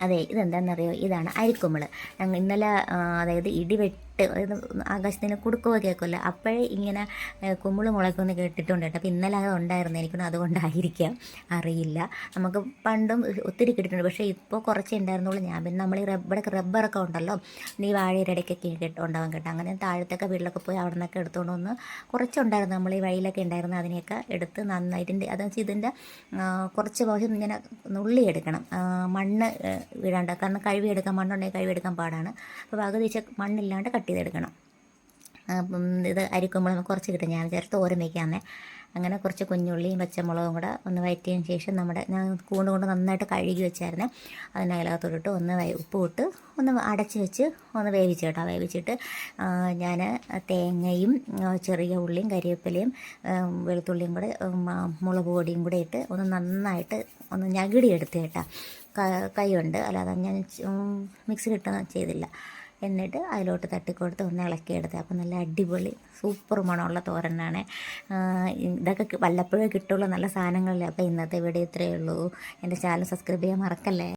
അതെ ഇതെന്താണെന്നറിയോ ഇതാണ് അരിക്കുമ്പിൾ ഞങ്ങൾ ഇന്നലെ അതായത് ഇടിവെട്ട് അതായത് ആകാശത്തിന് കൊടുക്കുകയോ കേൾക്കുമല്ലോ അപ്പോഴേ ഇങ്ങനെ കുമ്പിൾ മുളയ്ക്കുമെന്ന് കേട്ടിട്ടുണ്ട് കേട്ടോ. അപ്പോൾ ഇന്നലെ അത് ഉണ്ടായിരുന്നു. എനിക്കൊന്നും അതുകൊണ്ടായിരിക്കാം. അറിയില്ല. നമുക്ക് പണ്ടും ഒത്തിരി കിട്ടിയിട്ടുണ്ട്. പക്ഷേ ഇപ്പോൾ കുറച്ച് ഉണ്ടായിരുന്നുള്ളൂ. ഞാൻ പിന്നെ നമ്മൾ ഈ റബ്ബറൊക്കെ റബ്ബറൊക്കെ ഉണ്ടല്ലോ. നീ വാഴയുടെ ഇടയ്ക്കൊക്കെ കേട്ടോ ഉണ്ടാവാൻ കേട്ടോ. അങ്ങനെ താഴത്തൊക്കെ വീട്ടിലൊക്കെ പോയി അവിടെ നിന്നൊക്കെ എടുത്തുകൊണ്ട് വന്ന് കുറച്ചുണ്ടായിരുന്നു. നമ്മൾ ഈ വഴിയിലൊക്കെ ഉണ്ടായിരുന്നു. അതിനെയൊക്കെ എടുത്ത് നന്നായിട്ടുണ്ട് അതെന്ന് വെച്ചാൽ ഇതിന്റെ കുറച്ച് ഭാഗം ഇങ്ങനെ നുള്ളിയെടുക്കണം മണ്ണ് വീഴാണ്ട്. കാരണം കഴുകിയെടുക്കാൻ മണ്ണുണ്ടെങ്കിൽ കഴുകിയെടുക്കാൻ പാടാണ്. അപ്പോൾ പകുതി മണ്ണില്ലാണ്ട് കട്ട് ചെയ്തെടുക്കണം. അപ്പം ഇത് അരിക്കുമ്പോൾ നമുക്ക് കുറച്ച് കിട്ടും. ഞാൻ വിചാരിച്ച് തോരൻ വയ്ക്കാമേ അങ്ങനെ കുറച്ച് കുഞ്ഞുള്ളിയും പച്ചമുളകും കൂടെ ഒന്ന് വയറ്റിയതിന് ശേഷം നമ്മുടെ ഞാൻ കൂണ്ട് കൊണ്ട് നന്നായിട്ട് കഴുകി വെച്ചായിരുന്നു. അതിനകത്തോട്ടിട്ട് ഒന്ന് ഉപ്പ് ഇട്ട് ഒന്ന് അടച്ച് വെച്ച് ഒന്ന് വേവിച്ച് കേട്ടോ. വേവിച്ചിട്ട് ഞാൻ തേങ്ങയും ചെറിയ ഉള്ളിയും കരിവേപ്പിലയും വെളുത്തുള്ളിയും കൂടെ മുളക് പൊടിയും കൂടെ ഇട്ട് ഒന്ന് നന്നായിട്ട് ഒന്ന് ഞകിടി എടുത്ത് കേട്ടോ. ക- കൊണ്ട്. അല്ലാതെ ഞാൻ മിക്സിയിലിട്ട് ചെയ്തില്ല. എന്നിട്ട് അതിലോട്ട് തട്ടിക്കൊടുത്ത് ഒന്ന് ഇളക്കിയെടുത്ത്. അപ്പം നല്ല അടിപൊളി സൂപ്പർ മണമുള്ള തോരനാണ്. ഇതൊക്കെ വല്ലപ്പോഴേ കിട്ടുള്ളൂ നല്ല സാധനങ്ങളല്ലേ. അപ്പോൾ ഇന്നത്തെ വീഡിയോ ഇത്രയേ ഉള്ളൂ. എന്റെ ചാനൽ സബ്സ്ക്രൈബ് ചെയ്യാൻ മറക്കല്ലേ?